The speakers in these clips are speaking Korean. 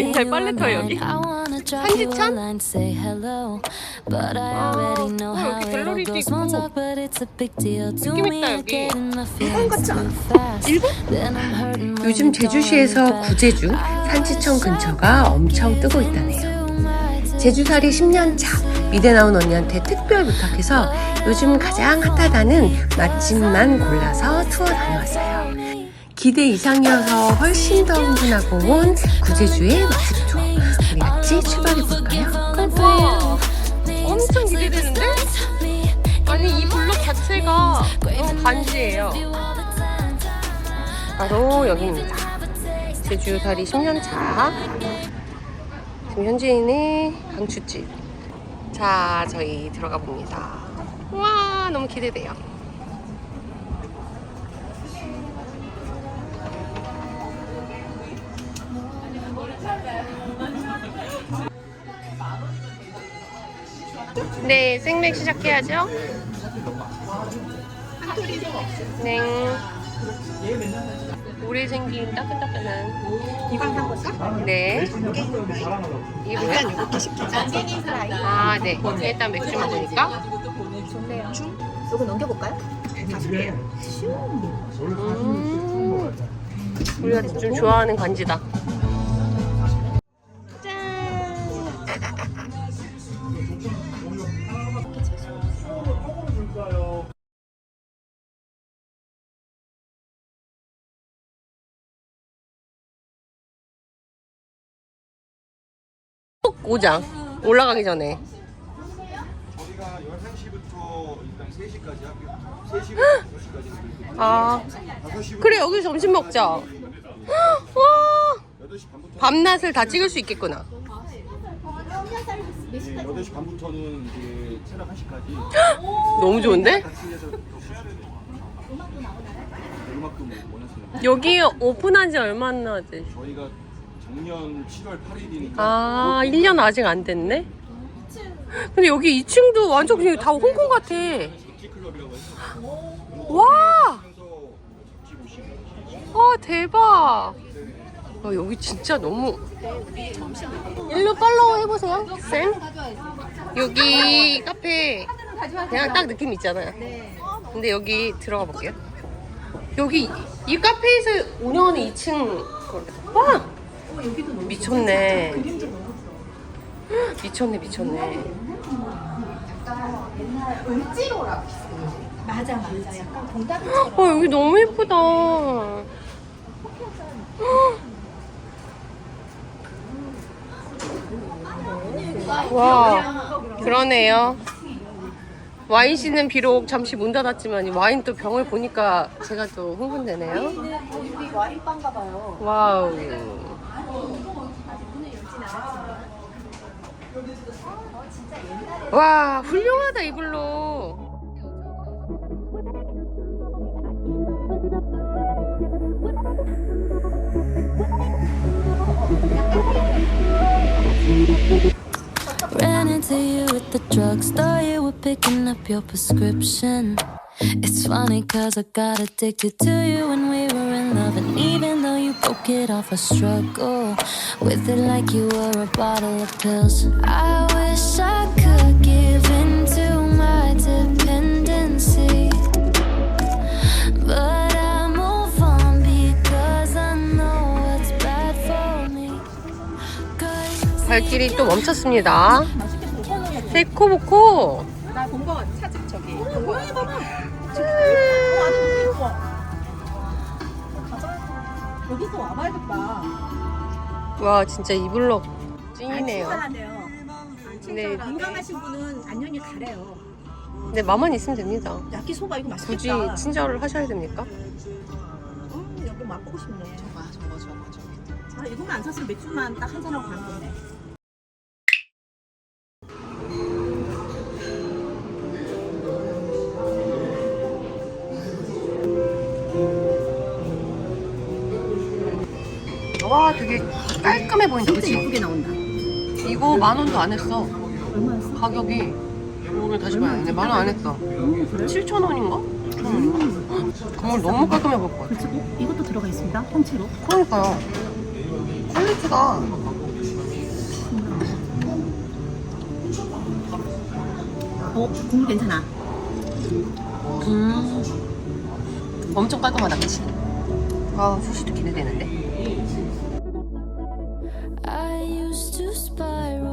옛날 빨래터 여기? 한지천? 아, 어, 여기 갤러리도 있고. 느낌 있다, 여기. 일본 같지 않아? 일본? 요즘 제주시에서 구제주 산지천 근처가 엄청 뜨고 있다네요. 제주살이 10년 차 미대 나온 언니한테 특별 부탁해서 요즘 가장 핫하다는 맛집만 골라서 투어 다녀왔어요. 기대 이상이어서 훨씬 더 흥분하고 온 구제주의 맛집 투어. 우리 같이 출발해 볼까요? 우와, 엄청 기대되는데? 아니 이 블록 자체가 너무 간지예요. 바로 여기입니다. 제주살이 10년 차. 지금 현지인의 강추집. 자, 저희 들어가 봅니다. 와, 너무 기대돼요. 네, 생맥 시작해야죠. 네. 오래 생긴 따끈따끈한. 이건 한 걸까? 네. 이게 뭐야? 이렇게 시키자. 아, 네. 일단 맥주 먹으니까. 좋네요. 중? 요거 넘겨볼까요? 다섯 개요. 음. 우리가 좀 좋아하는 간지다. 오자. 올라가기 전에. 저희가 11시부터 일단 3시까지 하고요. 3시부터 6시까지 아, 5시부터 그래 여기 점심 먹자. 와, 8시 반부터 밤낮을 다 찍을 수 있겠구나. 네, 8시 반부터는 이제 새벽 1시까지 너무 좋은데? 같이 해서 드실 수 있어요. 음악도 뭐 원하시는 여기 오픈한 지 얼마나 돼? 저희가 작년 7월 8일이니까 아, 1년 아직 안 됐네? 근데 여기 2층도 완전 그냥 다 홍콩 같아. 뷰티클럽이라고 해서 와! 그래서 같이 보시면 와, 대박! 와, 여기 진짜 너무. 일로 팔로우 해보세요, 쌤. 여기 카페 그냥 딱 느낌 있잖아요. 근데 여기 들어가 볼게요. 여기 이 카페에서 운영하는 2층 와 미쳤네. 미쳤네 미쳤네. 맞아 맞아. 약간 공담처럼. 와 여기 너무 예쁘다. 와 그러네요. 와인 씨는 비록 잠시 문 닫았지만 이 와인 또 병을 보니까 제가 또 흥분되네요. 여기 와인방가 봐요. 와우. 와 훌륭하다 이불로. Ran into you at the drugstore, you were picking up your prescription. It's funny cause I got addicted to you when we were in love. And it off, I struggle with it like you were a bottle of pills. I wish I could give in to my dependency. But I move on because I know what's bad for me. Cause 발길이 또 멈췄습니다. 세코보코. 나본거 사진 저기. 고양이 봐봐. 여기서 와봐야겠다. 와 진짜 이블럭 찐이네요. 친절하네요. 네. 민감하신 분은 안녕히 가래요. 근데 마만 있으면 됩니다. 야끼소바 이거 굳이 맛있겠다. 친절을 하셔야 됩니까? 음, 여기 맛보고 싶네. 저거 저거 저거 저거. 아, 이거만 안 샀으면 맥주만 딱 한 잔하고 가는 건데. 보인다 진짜 그치? 예쁘게 나온다. 이거 만 원도 안 했어 얼마였어? 가격이 오늘 다시 봐야 돼 만원 안 했어 7천 원인가? 6천 원인가? 정말 너무 깔끔해 보일 것 같아 그리고 이것도 들어가 있습니다. 통째로. 그러니까요 퀄리티가 어, 국물 괜찮아. 음 엄청 깔끔하다 그치? 아 수시도 기대되는데 spiral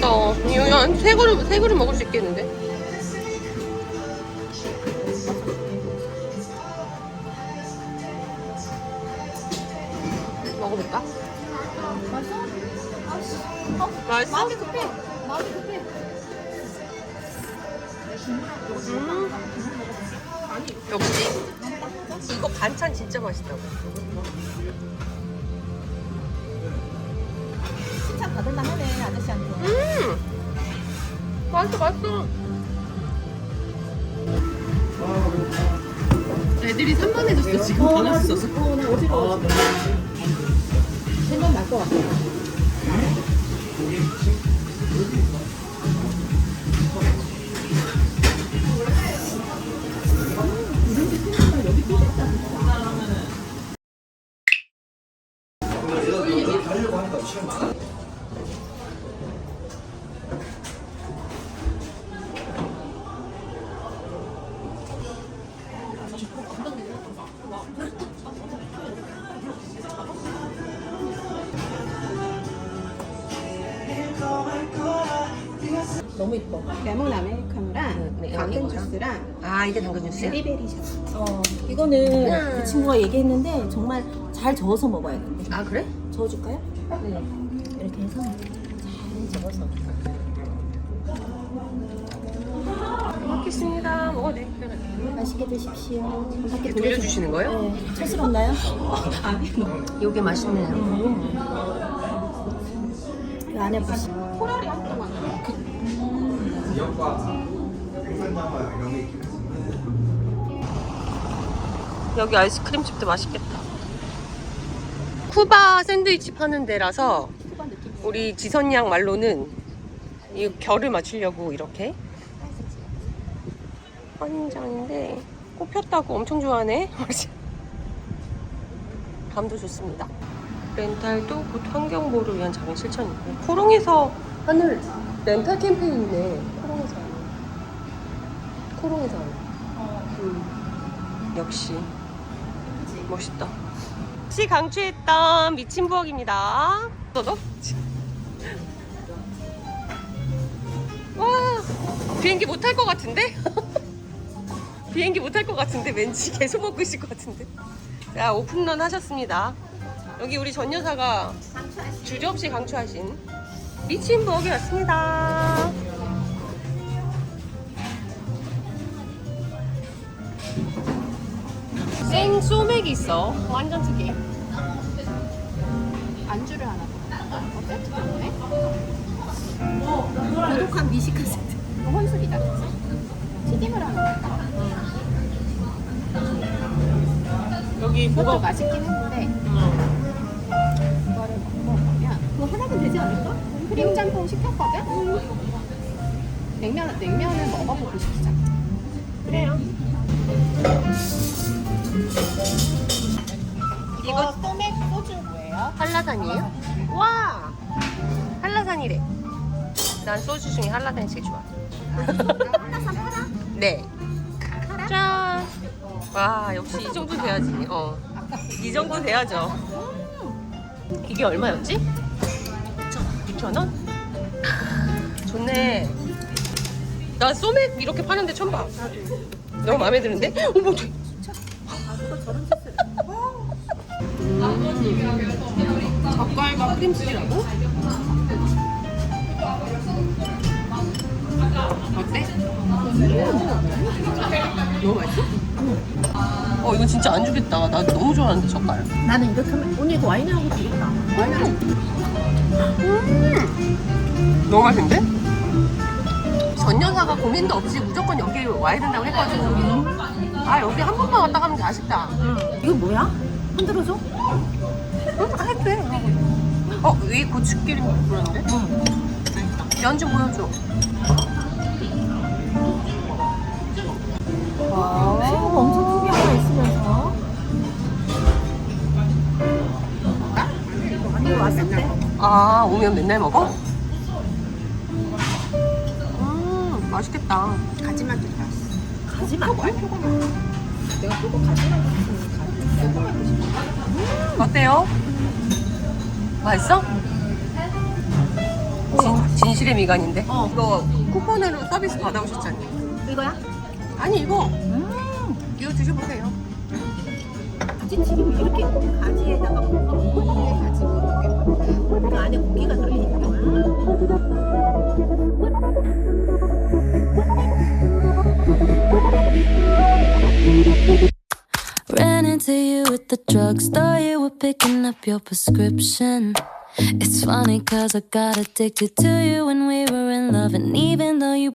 맛있겠다 이거 한세 그릇 세 그릇 먹을 수 있겠는데 먹어볼까? 맛있어? 맛있어? 마음이 급해. 마음이 급해. 음. 역시 이거 반찬 진짜 맛있다고 받을만 하네, 아저씨한테. 음 맛있어 맛있어 애들이 산만해졌어 지금 어, 나 진짜 어, 나 어지러워. 지금. 생각날 것 같아. 너무 이뻐. 레몬 아메리카노랑 네, 네, 당근 이거랑? 주스랑 아 이게 당근 주스야? 베리베리 샷. 어, 이거는 그 친구가 얘기했는데 정말 잘 저어서 먹어야 된대. 아 그래? 저어줄까요? 네 이렇게 해서 잘 저어서. 먹겠습니다 돼 맛있게 드십시오. 이렇게 돌려주시는 거예요? 네. 찰스럽나요? 아니. 이게 맛있네요 그 안에 보시. 코랄이 한동안. 여기 아이스크림집도 맛있겠다. 쿠바 샌드위치 파는 데라서 우리 지선 양 말로는 이 결을 맞추려고 이렇게 선인장인데 꽃폈다고 엄청 좋아하네. 감도 좋습니다. 렌탈도 곧 환경보호를 위한 작은 실천이고 코롱에서 하는 렌탈 캠페인 있네. 코롱에서 하는. 음. 역시 멋있다. 시 강추했던 미친 부엌입니다. 너도? 와 비행기 못 탈 것 같은데? 비행기 못 탈 것 같은데 왠지 계속 먹고 있을 것 같은데. 자 오픈런 하셨습니다. 여기 우리 전 여사가 주저없이 강추하신 미친 부엌에 왔습니다. 생 소맥이 있어. 완전 특이해. 안주를 하나 봐. 세트 때문에? 고독한 미식가 세트. 이거 혼술이다. 튀김을 하나 봐. 여기 뭐가 맛있긴 했는데 이거를 먹으면 그거 하나면 되지 않을까? 크림 짬뽕 시켰거든? 냉면, 냉면을 먹어보고 시키자. 한라산이에요? 와! 한라산이래. 난 소주 중에 한라산이 제일 좋아. 한라산 팔아? 네. 짠! 와, 역시 이 정도 돼야지. 어. 이 정도 돼야죠. 이게 얼마였지? 12,000원? 좋네. 나 소맥 이렇게 파는데 처음 봐. 너무 마음에 드는데? 어머, 돼. 젓갈과 크림치즈라고? 어때? 너무 맛있어? 어 이거 진짜 안 주겠다. 나 너무 좋아하는데 젓갈. 나는 이렇게 하면 언니 이거 와인하고 되겠다. 와인하고 너무 맛있는데? 전 여사가 고민도 없이 무조건 여기 와야 된다고 했거든. 아 여기 한 번만 왔다 가면 돼 아쉽다. 이거 뭐야? 흔들어줘? 응, 아, 돼. 어, 위 고추기름 그러는데? 응. 면좀 보여줘. 새우가 엄청 크게 하나 있으면서. 아니 왔을 때. 아, 오면 맨날 먹어? 음, 맛있겠다. 가지만 줬다. 가지만? 내가 표고 가지만 줬어 어때요? 맛있어? 진, 진실의 미간인데? 어. 이거 쿠폰으로 서비스 받아오셨잖아요. 이거야? 아니, 이거. 음. 이거 드셔보세요. 가지튀김 이렇게 가지에다가 고기에 가지 이렇게 그 안에 고기가 들어있는 거야. At the drugstore, you were picking up your prescription. It's funny cause I got addicted to you when we were in love, and even though you